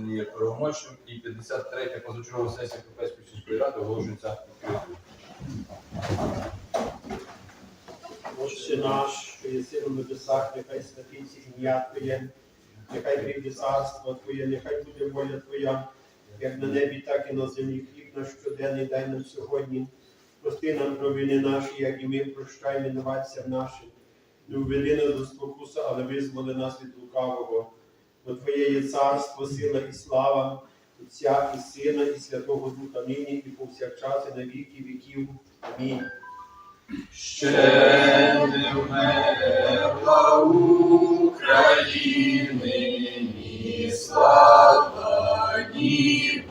є правомочним. І 53 позачергова сесія Європейської сільської ради оголошується відкритою. Отче наш, що єси на небесах, нехай святиться ім'я Твоє, нехай прийде царство Твоє, нехай буде воля Твоя, як на небі, так і на землі. Хліб наш щоденний дай нам сьогодні. Прости нам провини наші, як і ми прощаємо винуватцям нашим. Не уведи нас до спокуса, але визволи нас від лукавого. Бо Твоє є царство, сила і слава, Отця і Сина, і Святого Духа нині, і повсякчас, і на віки віків. Амінь. Ще не вмерла України, ні слава, ні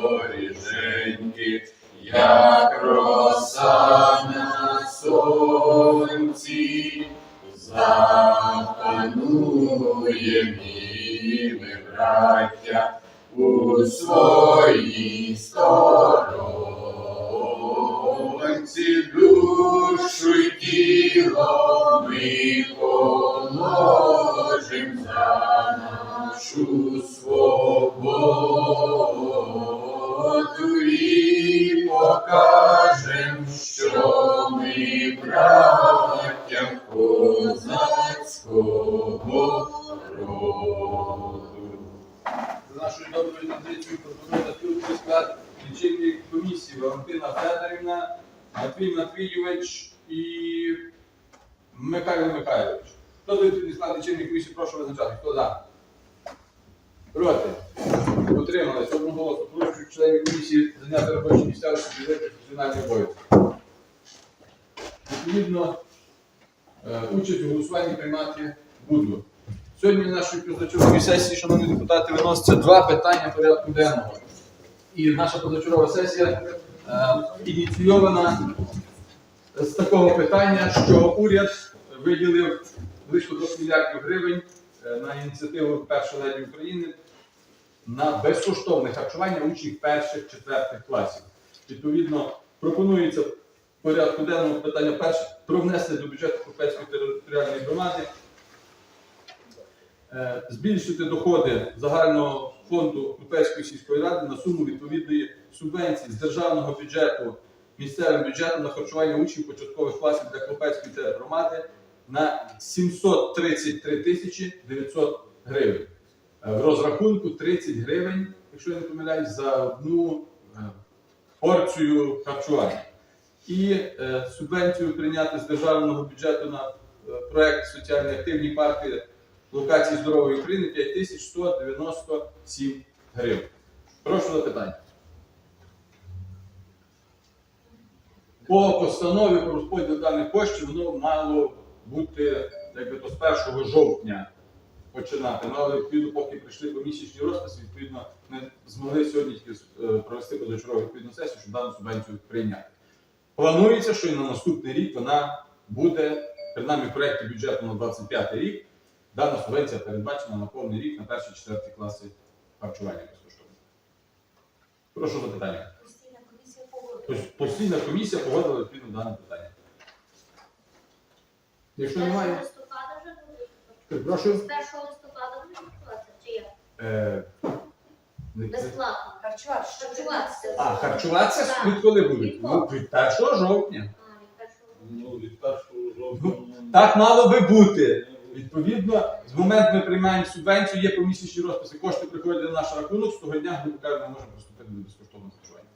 горіженьки, як роса на сонці, запануєм і ми, браття, у своїй сторонці. Душу й тіло ми положим за нашу свободу роду. За нашою доброю традицією пропоную на склад лічильної комісії Валентина Федорівна, Матвій Матвійович і Михайло Михайлович. Хто за склад лічильної комісії, прошу визначати. Хто за? Проти. Утримались одноголосно. Прошу членів комісії зайняти робочі місця розподілити функціональні обов'язки. Відповідно, е, участь у голосуванні приймати буду. Сьогодні на нашій позачерговій сесії, шановні депутати, виноситься два питання порядку денного. І наша позачергова сесія е, ініційована з такого питання, що уряд виділив близько 2 мільярдів гривень е, на ініціативу першої леді України на безкоштовне харчування учнів перших четвертих класів. Відповідно, пропонується в порядку денному питання перше про внесення до бюджету Купецької територіальної громади, збільшити доходи загального фонду Купецької сільської ради на суму відповідної субвенції з державного бюджету місцевим бюджетом на харчування учнів початкових класів для Клопецької тергромади на 733 тисячі 900 гривень. Е, В розрахунку 30 гривень, якщо я не помиляюсь, за одну е, порцію харчування. І е, субвенцію прийняти з державного бюджету на е, проект соціально активні парки локації здорової України 5197 гривень. Прошу запитання. По постанові про розподіл даних коштів воно мало бути якби то з 1 жовтня починати. Ну, але відповідно, поки прийшли помісячні розписи, відповідно, ми змогли сьогодні тільки е, провести позачергову відповідну сесію, щоб дану субвенцію прийняти. Планується, що і на наступний рік вона буде, принаймні в проєкті бюджету на 25 рік, дана субвенція передбачена на повний рік на перші четверті класи харчування безкоштовно. Прошу запитання. Постійна комісія погодила. Постійна комісія погодила відповідно дане питання. Якщо З немає, 1 листопада вже буде? прошу. З 1 листопада буде відбуватися? Чи як? Е, не- Безплатно. Харчуватися. Харчуватися. А, харчуватися Так. відколи будуть? Від Ну, від 1 жовтня. А, від першого. Ну, від першого жовтня. Так мало би бути. Відповідно, з моменту ми приймаємо субвенцію, є помісячні розписи, кошти приходять на наш рахунок, з того дня, грубо кажучи, ми можемо приступити до безкоштовного харчування.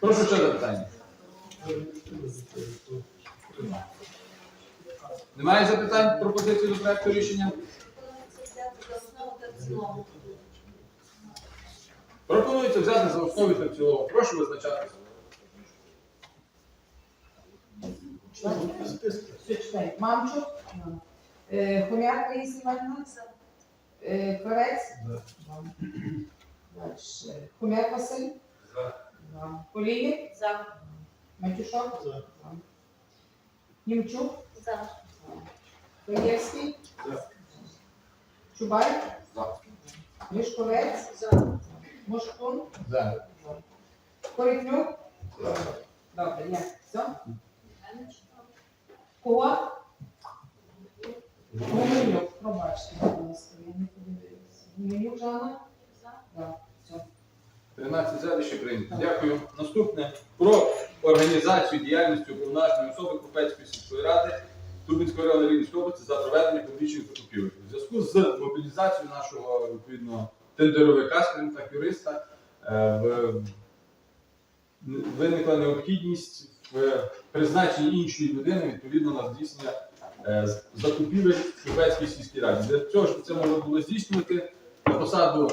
Прошу ще запитання. Немає запитань пропозиції до проекту рішення? Пропонується взяти за основу та в цілому. Пропонується взяти за основу та в цілому. Прошу визначатися. Все читаю. Мамчук. Е, Хомяк Раїса Іванівна. Е, Корець. Дальше. Хомяк Василь. За. За. За. Матюшок. За. Німчук, За. За. Чубай, За. Мішковець, Мошкун, За. Корітнюк. Добре, є. Все? Кого? Гуменюк, пробачте, будь ласка, я не подивилася. Гуменюк Жанна? За. Так, все. 13 за ще прийнято. Дякую. Наступне про організацію діяльності уповноваженої особи Купецької сільської ради Турбінської району Рівненської області за проведення публічних закупівель. У зв'язку з мобілізацією нашого відповідно тендеровика, скажімо так, юриста, е, в- виникла необхідність в призначенні іншої людини відповідно на здійснення е, закупівель в Купецькій сільській раді. Для цього щоб це можна було здійснювати на посаду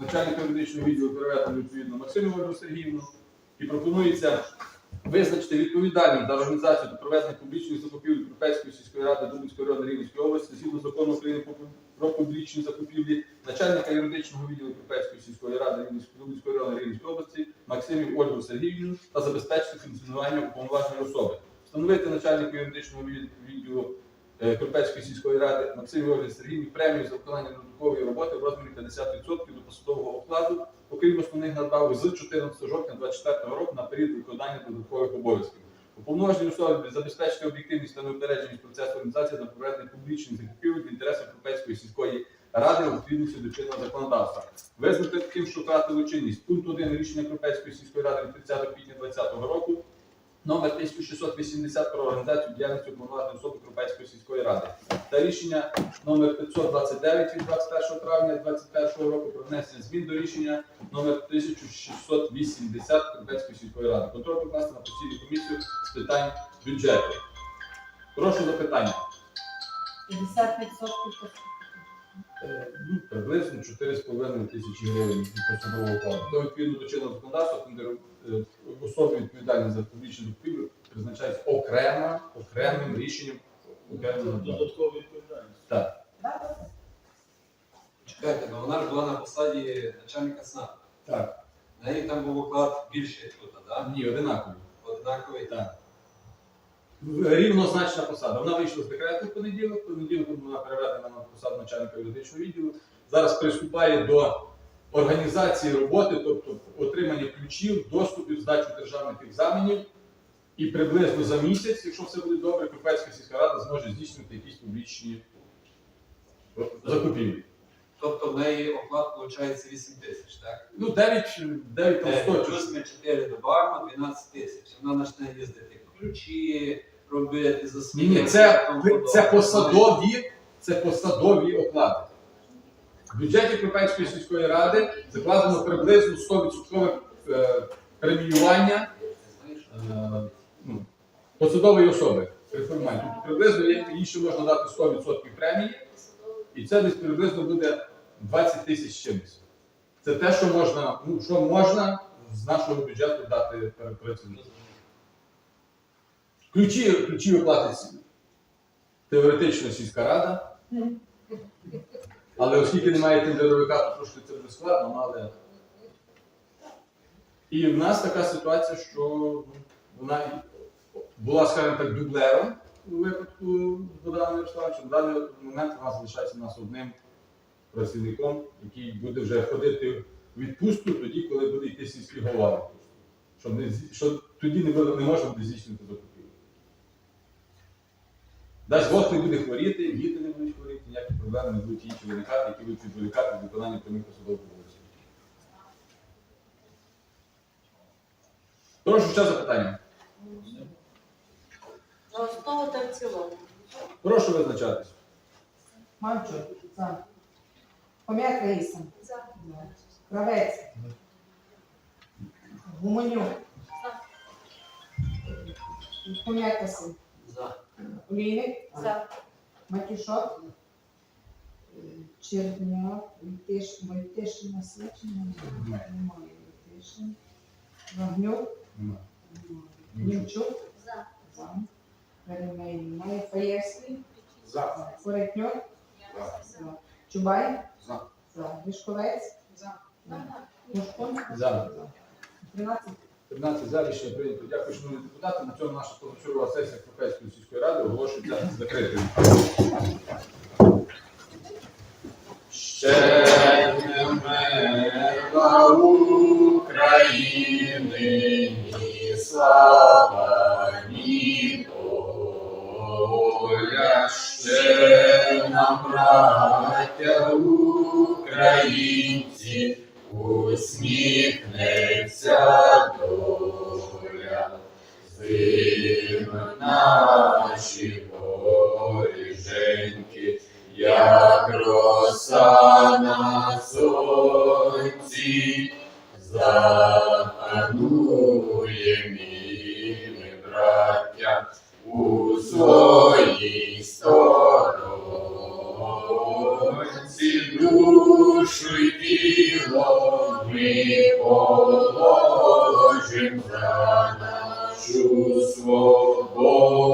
начальника юридичного відділу переведено відповідно Максиму Ольгу Сергіївну і пропонується визначити відповідальність за організацію та проведення публічних закупівель Європейської сільської ради Дубинської району Рівненської області згідно закону України про- публічні закупівлі начальника юридичного відділу Європейської сільської ради Дубинської району Рівненської області Максимів Ольгу Сергіївну та забезпечити функціонування уповноваженої особи. Встановити начальнику юридичного відділу е, Кропецької сільської ради Максимі Ольги Сергіївні премію за виконання додаткової роботи в розмірі 50% до посадового окладу, окрім основних надбавок з 14 жовтня 2024 року на період виконання додаткових обов'язків. Уповноважені особи забезпечити об'єктивність та неупередженість процесу організації на проведення публічних закупівель в інтересах Європейської сільської ради у відповідності до чинного законодавства. Визнати таким, що втратило чинність. Пункт 1 рішення Європейської сільської ради від 30 квітня 2020 року номер 1680 про організацію діяльності уповноваженої особи Європейської сільської ради та рішення номер 529 від 21 травня 2021 року про внесення змін до рішення номер 1680 Європейської сільської ради. Контроль покласти на постійну комісію з питань бюджету. Прошу запитання. 50% Е, ну, Приблизно 4,5 тисячі гривень від посадового окладу. То відповідно до чинного законодавства тендер- е, особи відповідальні за публічну закупівлю призначається окремо, окремим рішенням окремим надбавкою. Додаткова відповідальність. Так. Чекайте, ну вона ж була на посаді начальника СНАП. Так. В неї там був оклад більший тут, так? Ні, одинакові. Однаковий. Так. Рівнозначна посада. Вона вийшла з декрету в понеділок, в понеділок вона переведена на посаду начальника юридичного відділу. Зараз приступає до організації роботи, тобто отримання ключів, доступів, здачу державних екзаменів. І приблизно за місяць, якщо все буде добре, Кропецька сільська рада зможе здійснювати якісь публічні закупівлі. Тобто в неї оклад виходить 8 тисяч, так? Ну, 9, 9 там Е, 100 Плюс ми 4 добавимо, 12 тисяч. Вона почне їздити ключі, робити за Ні, ні, це, це посадові, це посадові оклади. В бюджеті Кропецької сільської ради закладено приблизно 100% е, преміювання е, ну, посадової особи. Реформування. Тобто приблизно їй ще можна дати 100% премії, і це десь приблизно буде 20 тисяч чимось. Це те, що можна, ну, що можна з нашого бюджету дати працівнику. Ключі, ключі оплатить теоретично сільська рада. Але оскільки немає тендеровика, то трошки це буде складно, ну, але. І в нас така ситуація, що вона була, скажімо так, дублером у випадку Богдана Ярославовича. На даний момент вона залишається у нас одним працівником, який буде вже ходити в відпустку тоді, коли буде йти сільський голова. Щоб не, зі- що тоді не, буде, не можна буде здійснювати закупівлю. Дасть Бог не буде хворіти, діти не будуть хворіти, проблеми не будуть інші виникати, які будуть відволікати від виконання прямих посадових обов'язків. Прошу ще запитання. За основу та в цілому. Прошу визначатись. Мамчук, за. Хомяк Раїса, За. Кравець, Гуменюк, Хомяк Василь, За. Олійник, За. Матюшок, Черняк, Войтиш, Войтишин, Свечина, немає Войтишин, Вагнюк, немає. Німчук, За. за. Перемей немає. Фаєвський, За. Коротньок, за. Чубай, За. за. Вишковець, за. Мушкун, За. 13 13 за рішення прийнято. Дякую, шановні депутати. На цьому наша позачергова сесія Європейської сільської ради оголошується закритою. Ще слава, ні воля. Ще нам, браття українці, усміхнеться сонці, запанує ми, браття, у своїй сторонці. Душу й тіло ми положим за нашу свободу